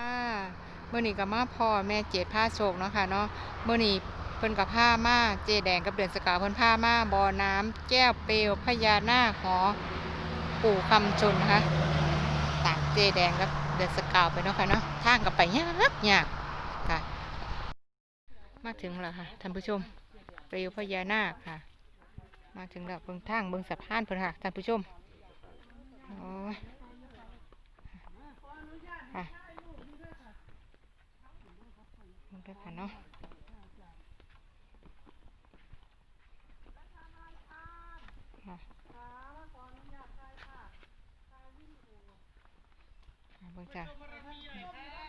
ค่ะเมื่อนี้กับมาพ่อแม่เจดผ้าโศกเนาะค่ะเนาะเมื่อนี้เพิ่นกับผ้ามาเจแดงกับเดือนสกาวเพิ่นผ้ามาบ่อน้ำแก้วเปลวพญานาคหอปู่คำชนนะคะตามเจแดงกับเดือนสกาวไปเนาะค่ะเนาะทางกับไปยากยากค่ะ มาถึงแล้วค่ะท่านผู้ชม เปลวพญานาคค่ะ มาถึงแล้วเบิ่งทางเบิ่งสะพานเพิ่นค่ะท่านผู้ชมโอ้ยค่ะ ด้วยค่ะเนาะค่ะเบิ่งจ้ะ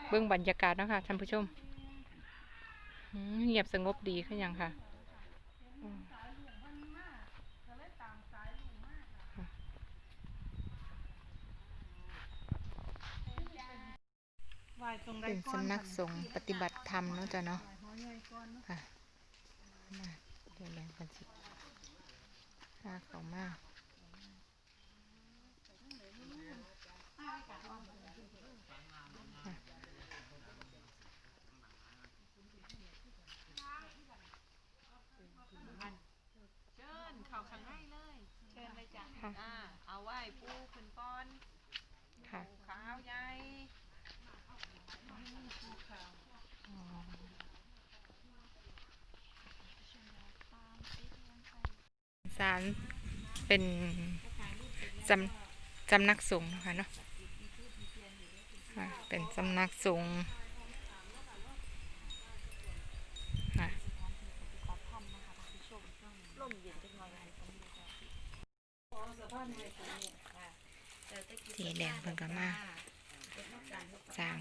เบิ่งบรรยากาศเนาะคะท่านผู้ชมเงียบสงบดีขึ้นยังค่ะอืม เป็นสำนักสงฆ์ปฏิบัติธรรมเนาะจ้ะเนาะค่ะมาเดี๋ยวแบ่งกันสิข้าเขามากะ เชิญเข้าข้างในเลย เชิญเลยจ้ะ ค่ะ อ่าเอาไหว้ปูขึ้นก้อน ค่ะ ปูขาวใหญ่ อ๋อศาลเป็นสำสำนักสงฆ์นะคะเนาะเป็นสำนักสงฆ์สีแดงเพิ่นก็มาสร้าง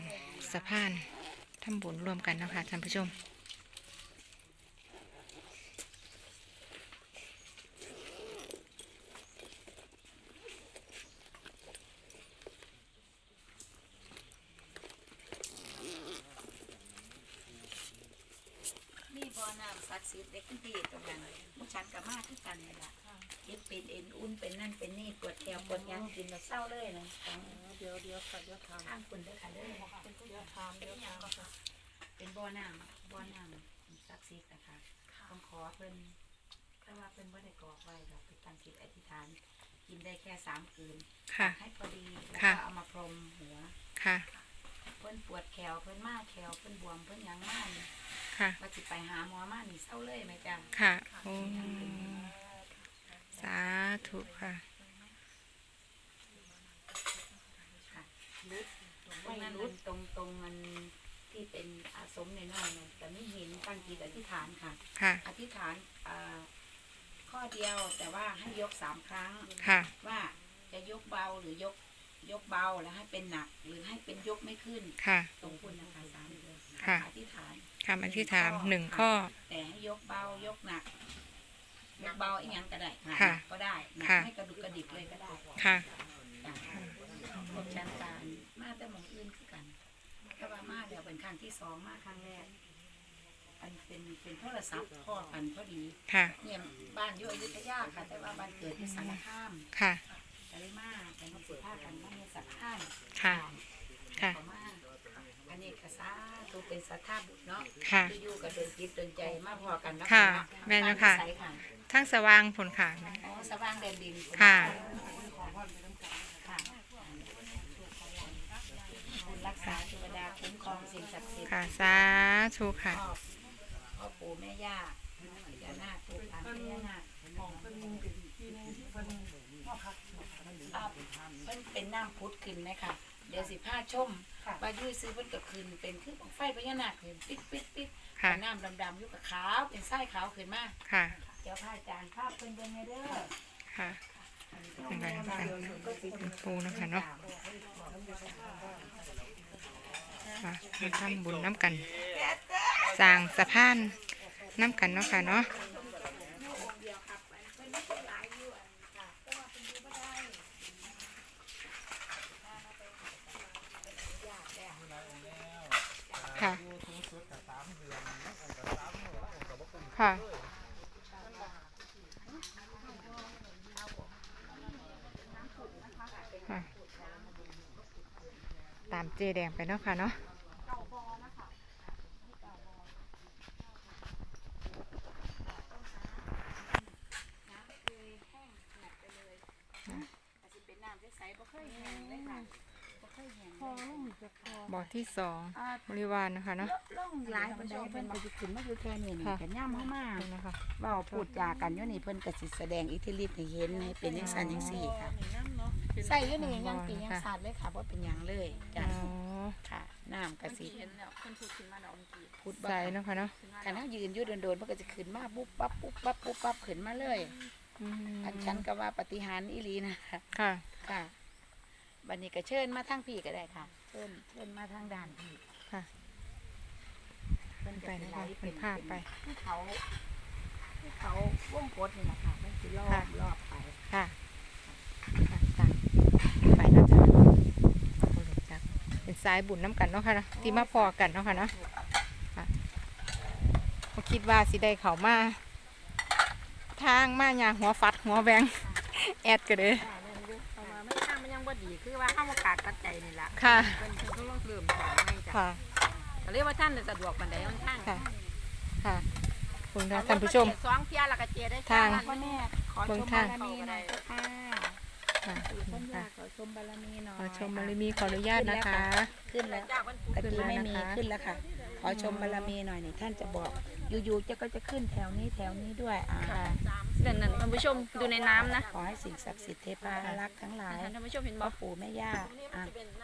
สะพานทำบุญร่วมกันนะคะท่านผู้ชม อน้ำศักดิ์สิทธิ์เด็กที่ตรงนั้นมุชันกับมาคือกันนี่ล่ะเย็บเป็นเอ็นอุ่นเป็นนั่นเป็นนี่ปวดแขวปวดหยังกินแล้วเศร้าเลยนะเดี๋ยวเดี๋ยวค่ะเดี๋ยวทข้างคุณเด้อค่ะเด้อเป็นผู้ำเดี๋ยวทำเดี๋ยวทำเป็นบ่อน้ำบ่อน้ำศักดิ์สิทธิ์นะคะต้องขอเพิ่นถ้าว่าเพิ่นบ่ได้กรอกไว้เราไปตั้งจิตอธิษฐาน กินได้แค่สามคืน ค่ะ ให้พอดีแล้วค่ะก็เอามาพรมหัว ค่ะ เพิ่นปวดแขวเพิ่นมาแขวเพิ่นบวมเพิ่นหยังมานี่ค่ะ ว่าสิไปหาหมอมานี่เศร้าเลยไหมจ๊ะค่ะโอ้สาธุค่ะตรงนั้นมันตรงตรงมันที่เป็นอาสมในน้อยๆนั่นแต่ไม่เห็นตั้งจิตอธิษฐานค่ะ ค่ะ อธิษฐานอ่าข้อเดียวแต่ว่าให้ยกสามครั้ง ค่ะ ว่าจะยกเบาหรือยก ยกเบาแล้วให้เป็นหนักหรือให้เป็นยกไม่ขึ้นค่ะ ตรงคุณนะคะสามเดือนค่ะอธิษฐานคำอธิษฐานหนึ่งข้อ แต่ให้ยกเบายกหนักยกเบาอีกอย่างก็ได้หนักค่ะก็ได้หนักค่ะให้กระดุกกระดิกเลยก็ได้ค่ะจ้ะพวกชั้นการมาแต่หมองอื่นคือกันถ้าว่ามาเดี๋ยวเป็นครั้งที่สองมาครั้งแรกอันเป็นเป็นโทรศัพท์พ่อกันพอดี ค่ะ เนี่ยบ้านอยู่อยุธยาค่ะ แต่ว่าบ้านเกิดที่สารคามค่ะ ก็เลยมาแต่มาสิพากันมาในสักข้ามค่ะ ค่ะ ขอมาอันนี้กษาตัวเป็นสัทธาบุตรเนาะค่ะ อยู่ๆกับเดินจิตเดินใจมาพอกันเนาะค่ะเนาะแม่นแล้วค่ะบ้าใสค่ะทั้งสว่างผลค่ะ อ๋อสว่างแดนดินค่ะ ค่ะบุญรักษาเทวดาคุ้มครองสิ่งศักดิ์สิทธิ์ ค่ะสาธุค่ะ พ่อพ่อปู่แม่ย่าพญานาคปู่ตามพญานาคของเพิ่นเป็นที่นึงที่เพิ่น อ่าเพิ่นเป็นน้ำพุทธขึ้นนะคะเดี๋ยวสิพาชมว่ายุ่ยซื้อเพิ่นก็ขึ้นเป็นคือบั้งไฟพญานาคขึ้นปิดปิดปิดค่ะน้ำดำๆอยู่กับขาวเป็นไส้ขาวขึ้นมาค่ะ เดี๋ยวพระอาจารย์ภาพเพิ่นเบิ่งให้เด้อค่ะเป็นไรนะคะเป็นปูนะคะเนาะค่ะมาทำบุญน้ำกันสร้างสะพานน้ำกันเนาะค่ะเนาะค่ะ ค่ะค่ะ ตามเจแดงไปเนาะค่ะเนาะ บ่เคยแห้งเลยค่ะบ่เคยแห้ง พอลุ่มจะพอ บ่อที่สองอ่า บริวารนะคะเนาะลงหลายปานใดเพิ่นก็สิขึ้นมาอยู่แค่นี้นี่ค่ะก็ย่ำเข้ามานี่นะคะ เว้าพูดจากันอยู่นี่เพิ่นก็สิแสดงอิทธิฤทธิ์ให้เห็นให้เป็นจังซั่นจังซี่ค่ะใส่อยู่นี่ยังปียังสาดเลยค่ะบ่เป็นหยังเลยจ้ะอ๋อค่ะ น้ำก็สิเห็นแล้วคนพูดขึ้นมาดอกเมื่อกี้พูดบ่ใส่เนาะค่ะเนาะคันเฮายืนอยู่โดนๆมันก็จะขึ้นมาปุ๊บปั๊บปุ๊บปั๊บปุ๊บปั๊บขึ้นมาเลย อืมอันฉันก็ว่าปฏิหารย์อีหลีนะคะค่ะ ค่ะ บัดนี้ก็เชิญมาทางพี่ก็ได้ค่ะ เชิญเชิญมาทางด่านพี่ค่ะ เพิ่นไปจะนะไหลคะเป็นภาพไปภูเขาภูเขาวงกดนี่นะคะมันสิรอบค่ะ รอบไปค่ะค่ะค่ะไปแล้วจ้ะขอบคุณจ้ะเป็นสายบุญน้ำกันเนาะค่ะนะที่มาพอกันเนาะค่ะเนาะค่ะบ่คิดว่าสิได้เขามา ทางมาหยาหัวฟัดหัวแบงแอดก็เลยอ่า ดีคือว่าเฮาบ่ขาดปัจจัยนี่ล่ะค่ะ เพิ่นเพิ่นต้องเริ่มสอนให้จ้ะค่ะ ก็เรียกว่าท่านน่ะสะดวกปานใดมันทางค่ะ ค่ะขอบคุณค่ะท่านผู้ชมเอรถเจ็ดสองเที่ยแล้วก็เจได้ทาง พ่อแม่ขอเบิ่ชงมทาบางรมีหน่อยเจ้าค่ะค่ะปู่ท่านค่ะยาขอชมบารมีหน่อยขอชมบารมีขออนุญาตนะคะ ขึ้นแล้วจากวันพุธตะกี้ไม่มีขึ้ขึ้นนแล้แล้ววค่ะนะคะข อชมบารมีหน่อยนี่ท่านจะบอก อยู่ๆจะก็จะขึ้นแถวนี้แถวนี้ด้วยอ่าค่ะนั่นนั่นท่านผู้ชมดูในน้ำนะ ขอให้สิ่งศักดิ์สิทธิ์เทพารักษ์ทั้งหลายท่านผู้ชมเห็นพ่บ่ อปู่แม่ย่าอะ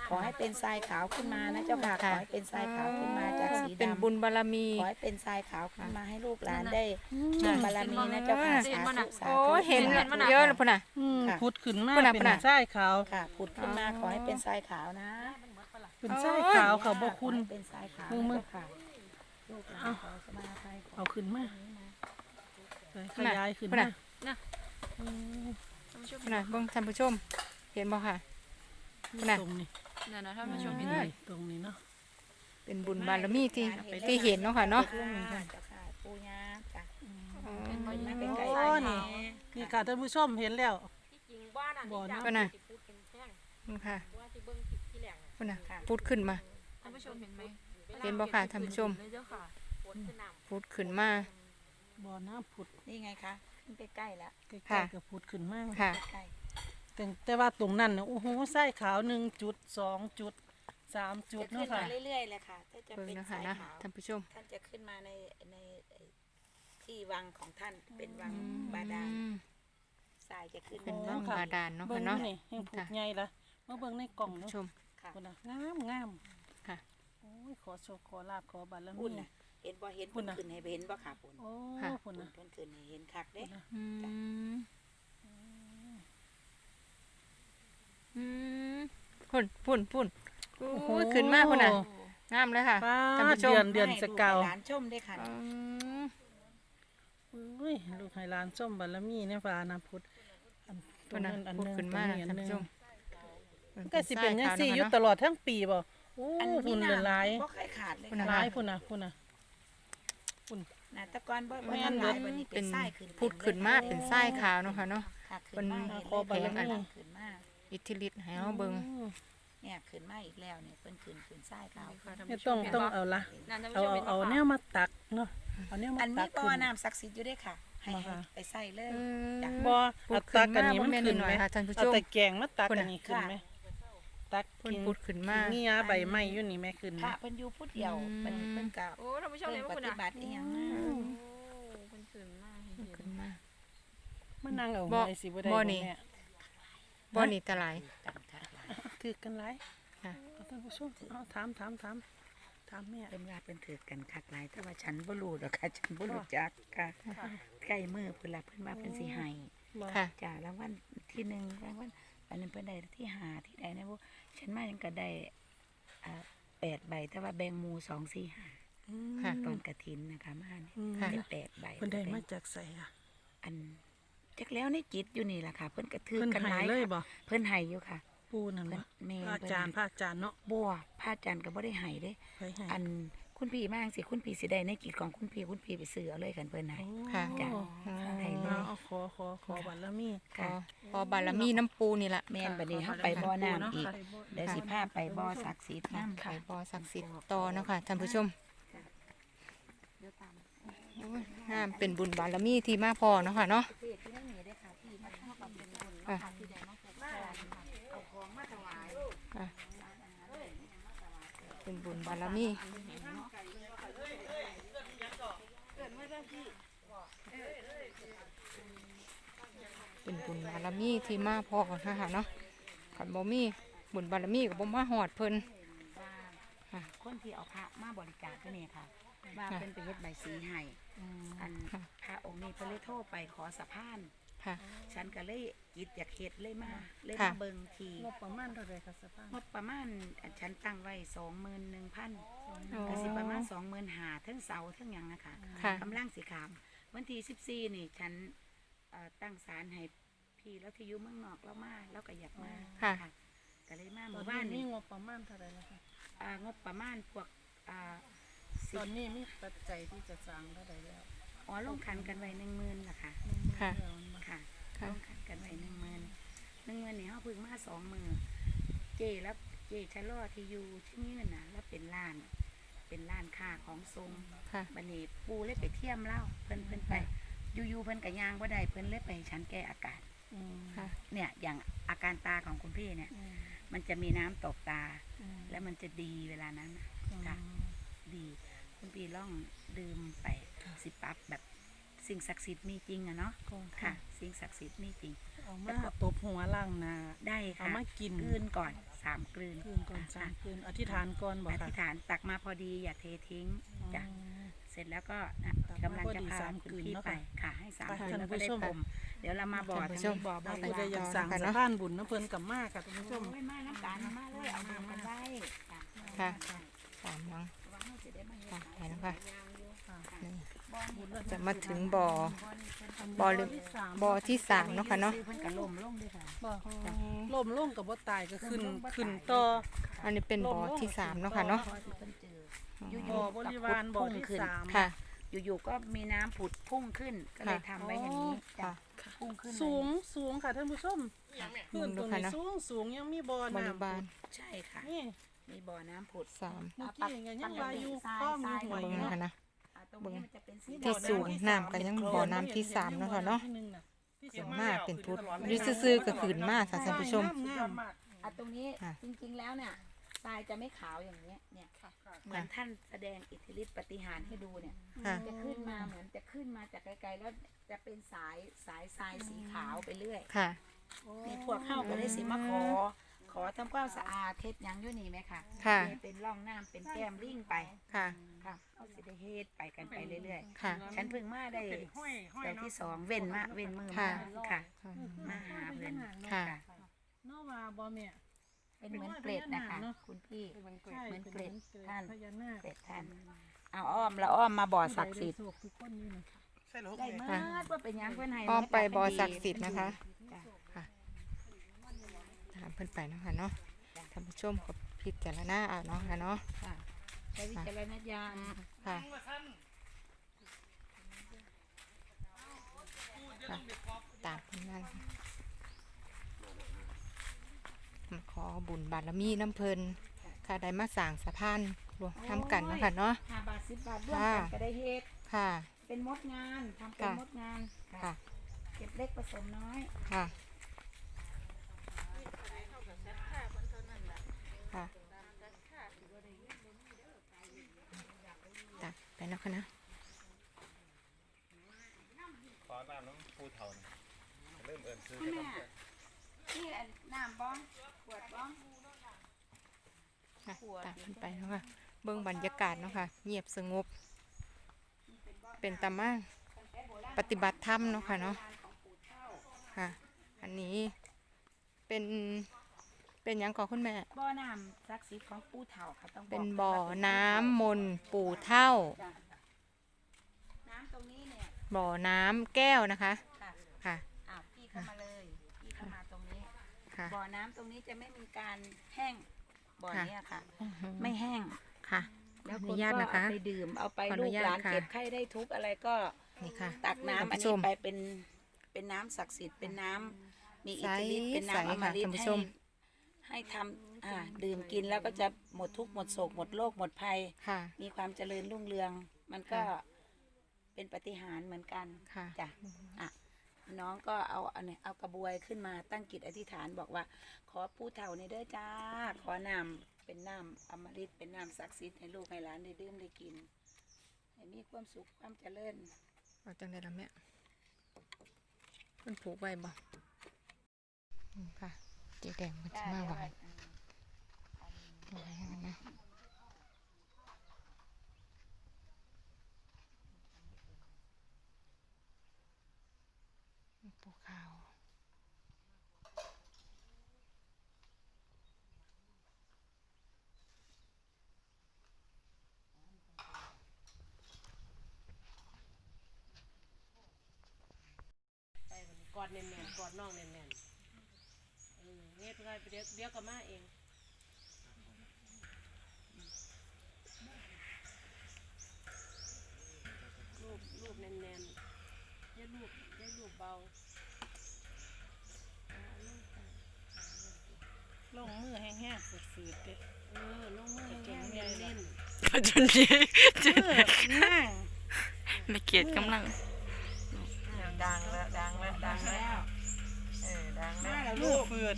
ขอให้เป็นทรายขาวขึ้นมานะเจ้าค่ะขอให้เป็นทรายขาวขึ้นมาจากสีเป็นดำบุญบารมี ขอให้เป็นทรายขาวขึ้นมาให้ลูกหลานได้ชมบารมีนะเจ้าค่ะเห็สานบ่ธุน่ะสาโอ้ธุ เห็นสาธุเยอะเลยพุ่นน่ะอืมค่ะ พุดขึ้นมาพุ่นน่ะเป็พุ่นนน่ะ ทรายขาว ค่ะผุดขึ้นมาขอให้เป็นทรายขาวนะ เป็นทรายขาวเขาบ่คุณขอให้เป็นทรายขาวมึงมึงนะเจ้าค่ะลูกหลานขอสมาภัยขอเอาขึ้นมาไปขพุ่นน่ะยายขึ้นพุ่นมาน่ะ อืมท่านผู้ชมพุ่นน่ะเบิ่งท่านผู้ชม เห็นบ่ค่ะพุ่นน่ะ ตรงนี้นั่นนะท่านผู้ชมตรเห็งนไหมนี้ตรงนี้เนาะ เป็นบุญบารมีที่ที่เห็นเนาะค่ะเนาะเจ้าค่ะปูย่าจ้ะอ๋อมาเป็นไก่โอ้ ไก่นี่แม่นี่ค่ะท่านผู้ชมเห็นแล้วที่จริงว่านั่นบ่อน้ำพุ่นน่ะที่พูดเป็นแท่งนี่ค่ะ ว่าที่เบิ่งที่ที่แหลง พุ่นน่ะพูดขึ้นมา ท่านผู้ชมเห็นไหมเห็นบ่ค่ะท่านผู้ชม เลยเจ้าค่ะฝนขึ้นน้ำพูดขึ้นมา บ่อน้ำผุดนี่ไงคะขึ้นใกล้ๆแล้วใกล้ค่ะ ๆกับผุดขึ้นมาค่ะ ใกล้แต่แต่ว่าตรงนั้นน่ะโอ้โหทรายขาวหนึ่งจุดสองจุดสามจุดจะเนาะขึ้นค่ะมาเรื่อยๆเลยค่ะถ้าจะเบิ่งเป็นนะสาคะยนะขาวท่านผู้ชมท่านจะขึ้นมาในในไอ้ที่วังของท่านเป็นวังอืมบาดาลทรายจะขึ้นเป็นมาวังบาดาลเนาะเบิ่ค่ะงเนาะ นี่ยังผุดค่ะใหญ่ละมาเบิ่งในกล่องท่านเนาะผู้ชม ค่ะคนน่ะงามงามค่ะโอ้ยขอโชคขอลาบขอบารปุ่นมีน่ะเห็นบ่เห็นปุ่ปุ่นนน่ะ ขึ้นให้เห็นบ่ค่ะปุ่นโอ้ค่ะ คุปุ่ณนน่ะเพิ่นขึ้นให้เห็นคักเด้อืมอืมพุ่นพุ่นพุ่นโอ้ยขึ้นมาพุ่นน่ะงามเลยค่ะ ป้าท่านผู้ชม เดือนเดือนสเกาวให้ลูให้หลานชมด้วยค่ะอืมอุ้ยลูกไฮลานส้มบารมีเนี่ยฟ้านาพุทธอันตรพุ่งนน่ะนั้นอันพูดหนึงขึ้นตรมางนี้อันท่านหนึผู้งชมมัน ก็สิเป็นยังสี่อยู่ตตลอดทั้งปีบ่โอ้อันหุ่นี้นน้ำหลายบ่เคยขาดเลยพุ่นน่ะหลายพุ่นน่ะพุ่นน่ะน่ะแตะกอนบ่บ่แม่นทำลายวันนี้เป็เป็นนทรายขึ้นพูดขึ้นมาเป็นทรายขาวเนาะค่ะเนาะค่ะขึ้นมาเป็นเห็นขอบารมีเลยขึ้นมาอิทธิฤทธิ์ให้เฮาเบิ่งอืมเนี่ยขึ้นมาอีกแล้วเนี่ยเพิ่นขึ้นขึ้นทรายขาวค่ะท่านเนี่ยผู้ชต้อมงเห็นต้องบ่เอาละนั่นท่านเอาผู้ชมเอาเห็นบ่เอาแนวมาตักเนาะเอาแนวมาอันตันี้กบ่อขึ้นน้ำศักดิ์สิทธิ์อยู่ด้วยค่ะให้บ่ค่ะให้ไปใส่เลยเออจ้ะบ่พูเอาดขึ้ตักนกันมานี้บ่มันแม่นขึ้นหน่ไหอมยๆค่ะท่านผู้เอาชมแต่แกงมาตักพุ่นกันน่ะนี้ขึ้นไหม ตักเพิ่นกินพูดขึ้นมาเงียใบไม้อยู่นี่แม่ขึ้นพไหมระเพิ่นอยู่ผู้เดียวอืมเพิ่นเพิ่นก็โอ้ท่านผู้ชมเพิ่เห็นนปบ่คุณฏิน่ะบัติอีหยังมาโอ้เพิ่นขึ้นมาให้เห็นขึ้นมามานั่งเอาบ่ไว้สิบ่ได้บ่บ่นี่แม่บ่นี่ตะไหลายกันค่ะหลายถือกันหลายค่ะเอาท่านผู้ชมเอาถามถามถามถามแม่เพิ่นว่าเพิ่นถือกันคักหลายแต่ว่าฉันบ่รู้ดอกค่ะฉันบ่รู้จักค่ะใกล้มือเพิ่นละเพิ่นว่าเพิ่นสิให้บ่ค่ะจ้ารางวัลที่หนึ่งรางวัล อันนั้นเพิ่นได้ที่หาที่ใดนะบ่ฉันมายังก็ได้อ่าแปดใบ แต่ว่าแบ่งหมู่สองสี่ห้าค่ะตอนกระถินนะคะมาเนี่ยอืมค่ะได้แปดใบเพิ่นได้มาจากไสอะอันจักแล้วในจิตอยู่นี่ล่ะค่ะ เพิ่นกระถือเพิ่นกันหให้ลายเลยค่ะบ่เพิ่นให้อยู่ค่ะปูนั่นเพิ่บ่นแม่พระอาจารย์พระอาจารย์เนาะบัวพระอาจารย์ก็บ่ได้ให้เด้ไปให้อัน คุณพี่มาจังสิคุณพี่สิได้ในจิตของคุณพี่คุณพี่ไปซื้อเอาเลยกันเพิ่นให้ ค่ะจ้ะโอ้ให้เลย เอาขอขอขอบารมีพอค่ะพอบารมีน้ำปูนี่ล่ะแม่นบัดนี้เฮาไปบ่อน้ำอีกเดี๋ยวสิพาไปบ่อศักดิ์สิทธิ์น้ำไปค่ะบ่อศักดิ์สิทธิ์ต่อเนาะค่ะท่านผู้ชมโอ้ยงามเป็นบุญบารมีที่มาพอเนาะค่ะเนาะที่ที่นั่นมีได้ค่ะที่มาเข้ากับเป็นบุญค่ะที่ได้มาพบกันเอาขอค่ะเป็นบุญบารมี เป็นบุญบารมีที่มาพอนะคะเนาะขันบ่มีบุญบารมีกับบ่มาหอดเพิ่นว่าคนที่เอาพระมาบริจาคก็เนี่ยค่ะ ว่าค่ะเป็นไปเฮ็ดใบสีให้อันค่ะพระองค์นี้เพิ่นเลยโทรไปขอสะพานค่ะ ฉันก็เลยจิตอยากเฮ็ดเลยมาเลยค่ะมาเบิ่งทีงบประมาณเท่าไหร่คะสภาพงบประมาณอันฉันตั้งไว้สองหมื่นหนึ่งพันอ๋อก็สิประมาณสองหมื่นหาทั้งเสาทั้งหยังนะคะค่ะกำลังสิขาม วันที่สิบสี่นี่ฉันเอ่อตั้งศาลให้พี่แล้วที่อยู่เมืองนอกแล้วมาแล้วก็อยากมาค่ะ ก็เลยมาหตอมู่นบ้านนี้มีนี่งบประมาณเท่าไหร่แล้วคะอ่างบประมาณพวกอ่าสิตบอนนี้มีปัจจัยที่จะสร้างเท่าไหร่แล้วอ๋อลงคันกันไว้หนึ่งหมื่นล่ะค่ะ ค่ะ ค่ะค่ะลงคันกันไว้หนึ่งหมื่นหนึ่งหมื่นนี่เขาเพึ่งมาสองหมื่นเจแล้วเจชะลอที่อยู่ที่นี่น่ะแล้วเป็นร้าน เป็นร้านค้าของทรงค่ะ บันนี้ปูเลยไปเที่ยมเล่าเพิ่นเพิ่นไป อยู่ๆเพิ่นกับยางบ่ได้เพิ่นเลยไปชั้นแก้อากาศอืมค่ะ เนี่ยอย่างอาการตาของคุณพี่เนี่ยอืมมันจะมีน้ำตกตาอืมแล้วมันจะดีเวลานั้นน่ะค่ะ ดี คุณพี่ล่องดื่มไปสิปรับแบบสิ่งศักดิ์สิทธิ์มีจริงอะเนาะก็ค่ะสิ่งศักดิ์สิทธิ์มีจริง เอามาตบหัวล่างหนาได้เอาค่ะมากิน กลืนก่อน สามกลืนคืนก่อนสาค่ะมคืนอธิษฐานก่อนบอกอค่ะธิษฐานตักมาพอดีอย่าเททิ้งจ้ะอืมเสร็จแล้วก็นะตักกำลังจะมาพอดีพาสามคุณกลืนพี่เนอะไปค่ะค่ะให้สามไปคืนท่านแล้วก็ผู้ได้ชม พรมเดี๋ยวเรามาบ่อท่านทางผู้ชมนี้บ่อถ้าบผู้ริใดวารอยากสั่งค่ะสะเนอะพานบุญนะเพิ่นกับมากค่ะท่านผู้ชม โอ้ยมาน้ำตาลมาเลยเอาเบิ่งกันไว้จ้ะค่ะค่ะสามหลังว่าเฮาสิได้มาเฮ็ดค่ะหไปแล้วค่ะค่ะนี่บ่อนี้ จะมาถึงบ่อ บ่อหรือที่สามบ่อที่สามเนาะค่ะเนาะเพิ่นก็ล่มลงด้วยค่ะบ่ล่มลงกับบ่ตายก็ขึ้นขึ้นต่ออันนี้เป็นบ่อที่สามเนาะค่ะเนาะ พอที่เพิ่นเจออยู่บ่อบริวารบ่อที่ขึ้นสามค่ะ อยู่ๆก็มีน้ำผุดพุ่งขึ้นก็เลยค่ะทำไว้อย่างนี้จ้ะค่ะ พุ่งขึ้นเลยสูงสูงค่ะท่านผู้ชมค่ะขึ้นตรงนี้สูงสูงยังมีบ่อบริน้ำบาลใช่ค่ะ นี่มีบ่อน้ำผุดสามเมื่อกี้ยังยังว่าอยู่ข้อมอยู่หวยเบิ่งเนาะนะคะนะอ่า ตรงนี้มันจะเป็นสีที่สูงน้ำกันยังบ่อน้ำที่สามเนาะค่ะเนาะที่เสียงมากเป็นพุทธหรือซื่อๆก็ขืนมากค่ะท่านผู้ชมงามมากอะตรงนี้ค่ะจริงๆแล้วเนี่ยทรายจะไม่ขาวอย่างเนี้ยเนี่ยเหมือนท่านแสดงอิทธิฤทธิปฏิหารย์ให้ดูเนี่ย ค่ะ จะขึ้นมาเหมือนจะขึ้นมาจากไกลๆแล้วจะเป็นสายสายทรายสีขาวไปเรื่อยค่ะ มีพวกเข้าก็ได้สิมาขอ ขอทำความสะอาดเทศหยังอยู่นี่ไหมคะค่ะนี่เป็นร่องน้ำเป็นแก้มลิ่งไปค่ะ ค่ะเอาสิได้เฮ็ดไปกันไปเรื่อยค่ะ ๆ ฉันเพิ่งมาได้เดือนที่สองเว้นมาเว้นมือค่ะมาค่ะ มาหาเพื่อนค่ะค่ะ เนาะว่าบ่แม่เป็นเหมือนเกล็ดนะคะเนอะคุณพี่ ใช่เหมือนเกล็ดท่าน พญานาคเกล็ดท่านเอาอ้อมแล้วอ้อมมาบ่อศักดิ์สิทธิ์ ผู้ใดไโชคทุกคนนี่นะได้มากว่าเป็นหยังเพื่อนให้อ้อมไปาจากบ่อเป็นดีศักดิ์สิทธิ์นะคะจ้ะถามเพิ่นไปเนาะค่ะเนาะท่านผู้ชมก็พิจารณาเอาเนาะค่ะเนาะค่ะใช้วิจารณญาณค่ะค่ะตามเพิ่นนั่นมาขอบุญบารมีน้ำเพิ่นค่ะได้มาสร้างสะพานรวมทำกันเนาะค่ะเนาะห้าบาทสิบบาทร่วมค่ะกันก็ได้เฮ็ดค่ะ เป็นมดงานทำเป็นค่ะมดงานค่ะ เก็บเล็กผสมน้อยค่ะค่ะตักไปเนาะค่ะเนาะ ขอน้ำน้ำปูเถานี่เริ่มเอินซื้อ คุณแม่ นี่อันน้ำบ้องขวดบ้องค่ะขวดตามขึ้นไปเนาะค่ะ เบิ่งบรรยากาศเนาะค่ะ เงียบสงบ เป็นตามาปฏิบัติธรรมเนาะค่ะเนาะ ค่ะ อันนี้เป็นเป็นหยังก่อคุณแม่ บ่อน้ำศักดิ์สิทธิ์ของปู่เฒ่าค่ะต้องกเป็นค่ะบ่อว่าน้ำมนต์ปู่เท่าจ้ะน้ำตรงนี้เนี่ยบ่อน้ำแก้วนะคะ ค่ะ ค่ะ อ้าวพี่เข้ามาเลย พี่เข้ามาตรงนี้ ค่ะ บ่อน้ำตรงนี้จะไม่มีการแห้งบ่อค่ะ เนี้ยค่ะอื้อหือไม่แห้งค่ะขแล้อวอคุนุณญาตก็นะคะเอาไปดื่มเอาไปขออนุลูกญาตหลานค่ะ เก็บไข้ได้ทุกข์อะไรก็นี่ค่ะ ตักน้ำท่านอันผู้ชนี้มไปเป็นเป็นน้ำศักดิ์สิทธิ์เป็นน้ำมีอิทธิฤทธิ์ใสเป็นน้ำอมฤตใสค่ะท่านผู้ให้ชม ให้ทำอ่าดื่มกินแล้วก็จะหมดทุกข์หมดโศกหมดโรคหมดภัย ค่ะ มีความเจริญรุ่งเรือง มันก็ค่ะ เป็นปฏิหารย์เหมือนกันค่ะ จ้ะอะ น้องก็เอาอันนี้เอากระบวยขึ้นมาตั้งจิตอธิษฐานบอกว่า ขอผู้เฒ่าในเด้อจ้า ขอน้ำเป็นน้ำอมฤตเป็นน้ำศักดิ์สิทธิ์ให้ลูกให้หลานได้ดื่มได้กินให้มีความสุขความเจริญเอาจังได้ละแม่เพิ่นผูกไว้บ่อืมค่ะเจ๊แดงมันจะมาไหวไหวให้มันนะปูขาว ไปมันก อดแน่นๆกอดน้องแน่นๆเออเฮ็ดไปเดี๋ยวเดี๋ยวก็มาเองรูปรูปแน่นๆอย่ารูปอย่ารูปเบาเอาลงไปลงมือแห้งๆฝืดๆเด้เออลงมือแห้งๆเล่นปัจจุบันนี้มือนั่งไม่เกียดกำลัง ดังแล้วดังแล้วดังแล้วเออดังแล้วมือฝืด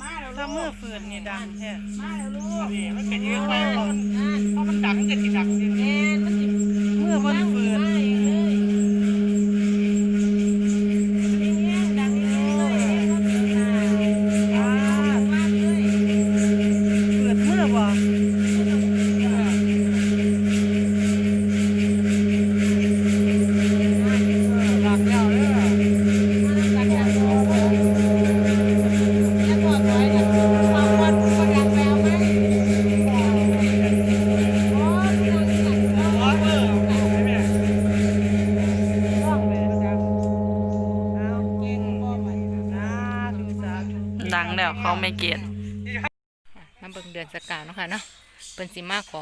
มาแล้วถ้ามือฝืดนี่ดังแท้มาแล้วลูกนี่มันเป็นยังไงบ่เพราะมันดังก็สิดังจริงแม่นมันสิมือมั เขาไม่เกียดมาเบิ่งเดือนสกาวเนาะค่ะเนาะเป็นสิมาขอ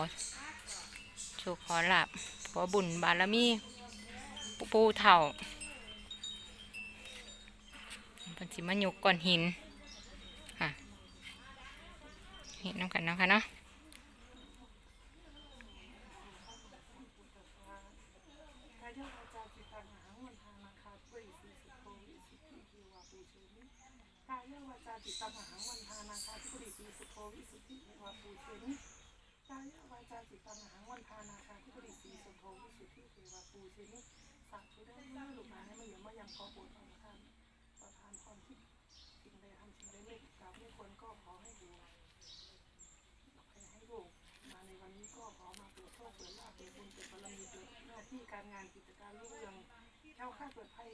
โชคขอลาบขอบุญบารมีปูปูเถ่าเป็นสิมายกก้อนหินค่ะเห็นน้ำกันเนาะค่ะเนาะ กายวาจาจิตตังหังวันทานาคาธิปริสีสุโภวิสุทธิเทวาปูเชนิกายวาจาจิตตังหังวันทานาคาธิปริสีสุโภวิสุทธิเทวาปูเชนิสาธุได้เมื่อลูกหลานไม่ยังมายังขอโปรดทางท่านประทานความคิดสิ่งใดทำสิ่งใดไม่กราบไม่ควรก็ขอให้ดูให้ให้ลูกมาในวันนี้ก็ขอมาเปิดโชคเปิดลาภเปิดบุญเปิดบารมีเปิดหน้าที่การงานกิจการรุ่งเรืองแก้วข้าเปิดภัย